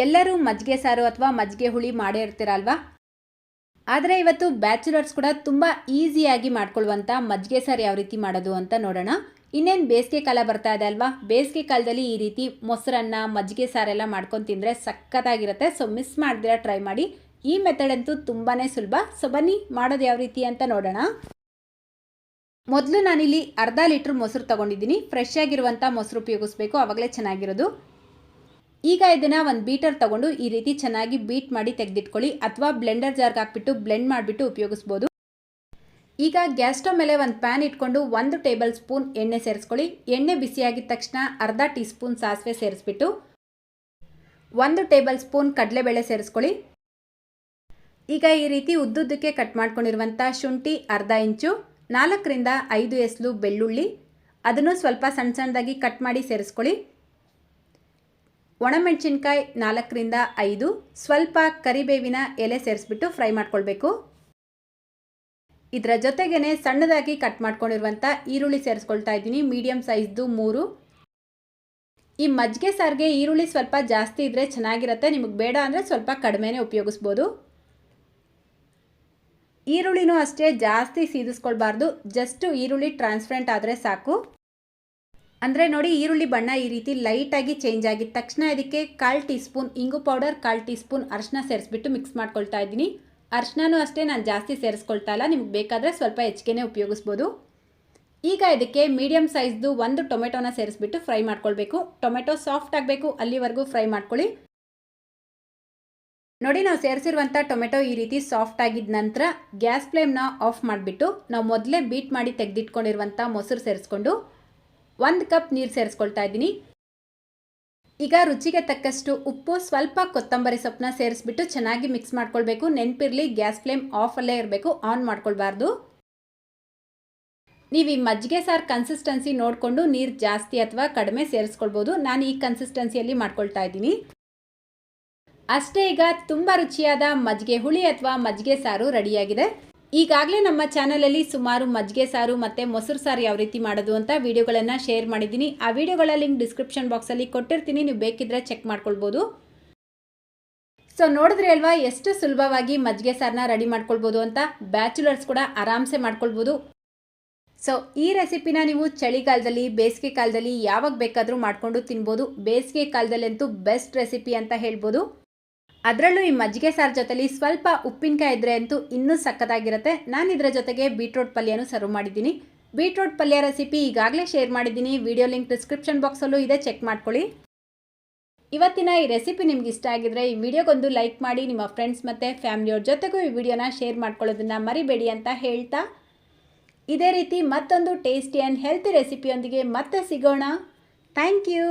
ಎಲ್ಲರೂ ಮಜ್ಜಿಗೆ ಸಾರು ಅಥವಾ ಮಜ್ಜಿಗೆ ಹುಳಿ ಮಾಡೇ ಇರ್ತೀರಲ್ವಾ? ಆದರೆ ಇವತ್ತು ಬ್ಯಾಚುಲರ್ಸ್ ಕೂಡ ತುಂಬ ಈಸಿಯಾಗಿ ಮಾಡ್ಕೊಳ್ಳುವಂಥ ಮಜ್ಜಿಗೆ ಸಾರು ಯಾವ ರೀತಿ ಮಾಡೋದು ಅಂತ ನೋಡೋಣ. ಇನ್ನೇನು ಬೇಸಿಗೆ ಕಾಲ ಬರ್ತಾ ಇದೆ ಅಲ್ವಾ? ಬೇಸಿಗೆ ಕಾಲದಲ್ಲಿ ಈ ರೀತಿ ಮೊಸರನ್ನ, ಮಜ್ಜಿಗೆ ಸಾರೆಲ್ಲ ಮಾಡ್ಕೊಂಡು ತಿಂದರೆ ಸಖತ್ತಾಗಿರುತ್ತೆ. ಸೊ ಮಿಸ್ ಮಾಡಿದಿರ ಟ್ರೈ ಮಾಡಿ. ಈ ಮೆಥಡ್ ಅಂತೂ ತುಂಬಾ ಸುಲಭ. ಸೊ ಬನ್ನಿ ಮಾಡೋದು ಯಾವ ರೀತಿ ಅಂತ ನೋಡೋಣ. ಮೊದಲು ನಾನಿಲ್ಲಿ ಅರ್ಧ ಲೀಟ್ರ್ ಮೊಸರು ತೊಗೊಂಡಿದ್ದೀನಿ. ಫ್ರೆಶ್ ಆಗಿರುವಂಥ ಮೊಸರು ಉಪಯೋಗಿಸ್ಬೇಕು. ಆವಾಗಲೇ ಚೆನ್ನಾಗಿರೋದು. ಈಗ ಇದನ್ನು ಒಂದು ಬೀಟರ್ ತಗೊಂಡು ಈ ರೀತಿ ಚೆನ್ನಾಗಿ ಬೀಟ್ ಮಾಡಿ ತೆಗೆದಿಟ್ಕೊಳ್ಳಿ ಅಥವಾ ಬ್ಲೆಂಡರ್ ಜಾರ್ಗೆ ಹಾಕ್ಬಿಟ್ಟು ಬ್ಲೆಂಡ್ ಮಾಡಿಬಿಟ್ಟು ಉಪಯೋಗಿಸ್ಬೋದು. ಈಗ ಗ್ಯಾಸ್ ಸ್ಟವ್ ಮೇಲೆ ಒಂದು ಪ್ಯಾನ್ ಇಟ್ಕೊಂಡು ಒಂದು ಟೇಬಲ್ ಸ್ಪೂನ್ ಎಣ್ಣೆ ಸೇರಿಸ್ಕೊಳ್ಳಿ. ಎಣ್ಣೆ ಬಿಸಿಯಾಗಿದ ತಕ್ಷಣ ಅರ್ಧ ಟೀ ಸ್ಪೂನ್ ಸಾಸಿವೆ ಸೇರಿಸ್ಬಿಟ್ಟು ಒಂದು ಟೇಬಲ್ ಸ್ಪೂನ್ ಕಡಲೆಬೇಳೆ ಸೇರಿಸ್ಕೊಳ್ಳಿ. ಈಗ ಈ ರೀತಿ ಉದ್ದುದ್ದಕ್ಕೆ ಕಟ್ ಮಾಡ್ಕೊಂಡಿರುವಂಥ ಶುಂಠಿ ಅರ್ಧ ಇಂಚು, ನಾಲ್ಕರಿಂದ ಐದು ಎಸ್ಲು ಬೆಳ್ಳುಳ್ಳಿ, ಅದನ್ನು ಸ್ವಲ್ಪ ಸಣ್ಣ ಸಣ್ಣದಾಗಿ ಕಟ್ ಮಾಡಿ ಸೇರಿಸ್ಕೊಳ್ಳಿ. ಒಣಮೆಣಸಿನ್ಕಾಯಿ ನಾಲ್ಕರಿಂದ ಐದು, ಸ್ವಲ್ಪ ಕರಿಬೇವಿನ ಎಲೆ ಸೇರಿಸ್ಬಿಟ್ಟು ಫ್ರೈ ಮಾಡ್ಕೊಳ್ಬೇಕು. ಇದರ ಜೊತೆಗೇ ಸಣ್ಣದಾಗಿ ಕಟ್ ಮಾಡ್ಕೊಂಡಿರುವಂಥ ಈರುಳ್ಳಿ ಸೇರಿಸ್ಕೊಳ್ತಾ ಇದ್ದೀನಿ ಮೀಡಿಯಮ್ ಸೈಜ್ದು ಮೂರು. ಈ ಮಜ್ಜಿಗೆ ಸಾರಿಗೆ ಈರುಳ್ಳಿ ಸ್ವಲ್ಪ ಜಾಸ್ತಿ ಇದ್ದರೆ ಚೆನ್ನಾಗಿರುತ್ತೆ, ನಿಮಗೆ ಬೇಡ ಅಂದರೆ ಸ್ವಲ್ಪ ಕಡಿಮೆನೇ ಉಪಯೋಗಿಸ್ಬೋದು. ಈರುಳ್ಳಿನೂ ಅಷ್ಟೇ ಜಾಸ್ತಿ ಸೀದಿಸ್ಕೊಳ್ಬಾರ್ದು, ಜಸ್ಟ್ ಈರುಳ್ಳಿ ಟ್ರಾನ್ಸ್ಪರೆಂಟ್ ಆದರೆ ಸಾಕು. ಅಂದರೆ ನೋಡಿ ಈರುಳ್ಳಿ ಬಣ್ಣ ಈ ರೀತಿ ಲೈಟಾಗಿ ಚೇಂಜ್ ಆಗಿದ ತಕ್ಷಣ ಇದಕ್ಕೆ ಕಾಲು ಟೀ ಸ್ಪೂನ್ ಇಂಗು ಪೌಡರ್ ಕಾಲು ಟೀ ಸ್ಪೂನ್ ಅರಿಶಿನ ಸೇರಿಸ್ಬಿಟ್ಟು ಮಿಕ್ಸ್ ಮಾಡ್ಕೊಳ್ತಾ ಇದ್ದೀನಿ. ಅರ್ಶಿನೂ ಅಷ್ಟೇ ನಾನು ಜಾಸ್ತಿ ಸೇರಿಸ್ಕೊಳ್ತಾ ಇಲ್ಲ, ನಿಮ್ಗೆ ಬೇಕಾದರೆ ಸ್ವಲ್ಪ ಹೆಚ್ಚಿಗೆನೇ ಉಪಯೋಗಿಸ್ಬೋದು. ಈಗ ಇದಕ್ಕೆ ಮೀಡಿಯಮ್ ಸೈಜ್ದು ಒಂದು ಟೊಮೆಟೊನ ಸೇರಿಸ್ಬಿಟ್ಟು ಫ್ರೈ ಮಾಡ್ಕೊಳ್ಬೇಕು. ಟೊಮೆಟೊ ಸಾಫ್ಟ್ ಆಗಬೇಕು, ಅಲ್ಲಿವರೆಗೂ ಫ್ರೈ ಮಾಡ್ಕೊಳ್ಳಿ. ನೋಡಿ ನಾವು ಸೇರಿಸಿರುವಂಥ ಟೊಮೆಟೊ ಈ ರೀತಿ ಸಾಫ್ಟ್ ಆಗಿದ ನಂತರ ಗ್ಯಾಸ್ ಫ್ಲೇಮ್ನ ಆಫ್ ಮಾಡಿಬಿಟ್ಟು ನಾವು ಮೊದಲೇ ಬೀಟ್ ಮಾಡಿ ತೆಗೆದಿಟ್ಕೊಂಡಿರುವಂಥ ಮೊಸರು ಸೇರಿಸ್ಕೊಂಡು ಒಂದು ಕಪ್ ನೀರು ಸೇರಿಸ್ಕೊಳ್ತಾ ಇದ್ದೀನಿ. ಈಗ ರುಚಿಗೆ ತಕ್ಕಷ್ಟು ಉಪ್ಪು, ಸ್ವಲ್ಪ ಕೊತ್ತಂಬರಿ ಸೊಪ್ಪನ್ನ ಸೇರಿಸ್ಬಿಟ್ಟು ಚೆನ್ನಾಗಿ ಮಿಕ್ಸ್ ಮಾಡ್ಕೊಳ್ಬೇಕು. ನೆನಪಿರಲಿ, ಗ್ಯಾಸ್ ಫ್ಲೇಮ್ ಆಫಲ್ಲೇ ಇರಬೇಕು ಆನ್ ಮಾಡ್ಕೊಳ್ಬಾರ್ದು. ನೀವು ಈ ಮಜ್ಜಿಗೆ ಸಾರು ಕನ್ಸಿಸ್ಟೆನ್ಸಿ ನೋಡಿಕೊಂಡು ನೀರು ಜಾಸ್ತಿ ಅಥವಾ ಕಡಿಮೆ ಸೇರಿಸ್ಕೊಳ್ಬೋದು. ನಾನು ಈ ಕನ್ಸಿಸ್ಟೆನ್ಸಿಯಲ್ಲಿ ಮಾಡ್ಕೊಳ್ತಾ ಇದ್ದೀನಿ. ಅಷ್ಟೇ ಈಗ ತುಂಬ ರುಚಿಯಾದ ಮಜ್ಜಿಗೆ ಹುಳಿ ಅಥವಾ ಮಜ್ಜಿಗೆ ಸಾರು ರೆಡಿಯಾಗಿದೆ. ಈಗಾಗಲೇ ನಮ್ಮ ಚಾನಲಲ್ಲಿ ಸುಮಾರು ಮಜ್ಜಿಗೆ ಸಾರು ಮತ್ತು ಮೊಸರು ಸಾರು ಯಾವ ರೀತಿ ಮಾಡೋದು ಅಂತ ವೀಡಿಯೋಗಳನ್ನು ಶೇರ್ ಮಾಡಿದ್ದೀನಿ. ಆ ವಿಡಿಯೋಗಳ ಲಿಂಕ್ ಡಿಸ್ಕ್ರಿಪ್ಷನ್ ಬಾಕ್ಸಲ್ಲಿ ಕೊಟ್ಟಿರ್ತೀನಿ. ನೀವು ಬೇಕಿದ್ರೆ ಚೆಕ್ ಮಾಡ್ಕೊಳ್ಬೋದು. ಸೊ ನೋಡಿದ್ರೆ ಅಲ್ವಾ, ಎಷ್ಟು ಸುಲಭವಾಗಿ ಮಜ್ಜಿಗೆ ಸಾರನ್ನ ರೆಡಿ ಮಾಡ್ಕೊಳ್ಬೋದು ಅಂತ? ಬ್ಯಾಚುಲರ್ಸ್ ಕೂಡ ಆರಾಮ್ಸೆ ಮಾಡ್ಕೊಳ್ಬೋದು. ಸೊ ಈ ರೆಸಿಪಿನ ನೀವು ಚಳಿಗಾಲದಲ್ಲಿ, ಬೇಸಿಗೆ ಕಾಲದಲ್ಲಿ ಯಾವಾಗ ಬೇಕಾದರೂ ಮಾಡಿಕೊಂಡು ತಿನ್ಬೋದು. ಬೇಸಿಗೆ ಕಾಲದಲ್ಲಂತೂ ಬೆಸ್ಟ್ ರೆಸಿಪಿ ಅಂತ ಹೇಳ್ಬೋದು. ಅದರಲ್ಲೂ ಈ ಮಜ್ಜಿಗೆ ಸಾರು ಜೊತೆಲಿ ಸ್ವಲ್ಪ ಉಪ್ಪಿನಕಾಯಿ ಇದ್ದರೆ ಅಂತೂ ಇನ್ನೂ ಸಕ್ಕತ್ತಾಗಿರುತ್ತೆ ನಾನು ಇದರ ಜೊತೆಗೆ ಬೀಟ್ರೋಟ್ ಪಲ್ಯನೂ ಸರ್ವ್ ಮಾಡಿದ್ದೀನಿ. ಬೀಟ್ರೋಟ್ ಪಲ್ಯ ರೆಸಿಪಿ ಈಗಾಗಲೇ ಶೇರ್ ಮಾಡಿದ್ದೀನಿ. ವಿಡಿಯೋ ಲಿಂಕ್ ಡಿಸ್ಕ್ರಿಪ್ಷನ್ ಬಾಕ್ಸಲ್ಲೂ ಇದೆ ಚೆಕ್ ಮಾಡ್ಕೊಳ್ಳಿ. ಇವತ್ತಿನ ಈ ರೆಸಿಪಿ ನಿಮ್ಗೆ ಇಷ್ಟ ಆಗಿದ್ರೆ ಈ ವಿಡಿಯೋಗೊಂದು ಲೈಕ್ ಮಾಡಿ, ನಿಮ್ಮ ಫ್ರೆಂಡ್ಸ್ ಮತ್ತು ಫ್ಯಾಮಿಲಿಯವ್ರ ಜೊತೆಗೂ ಈ ವಿಡಿಯೋನ ಶೇರ್ ಮಾಡ್ಕೊಳ್ಳೋದನ್ನು ಮರಿಬೇಡಿ ಅಂತ ಹೇಳ್ತಾ ಇದೇ ರೀತಿ ಮತ್ತೊಂದು ಟೇಸ್ಟಿ ಆ್ಯಂಡ್ ಹೆಲ್ತಿ ರೆಸಿಪಿಯೊಂದಿಗೆ ಮತ್ತೆ ಸಿಗೋಣ. Thank you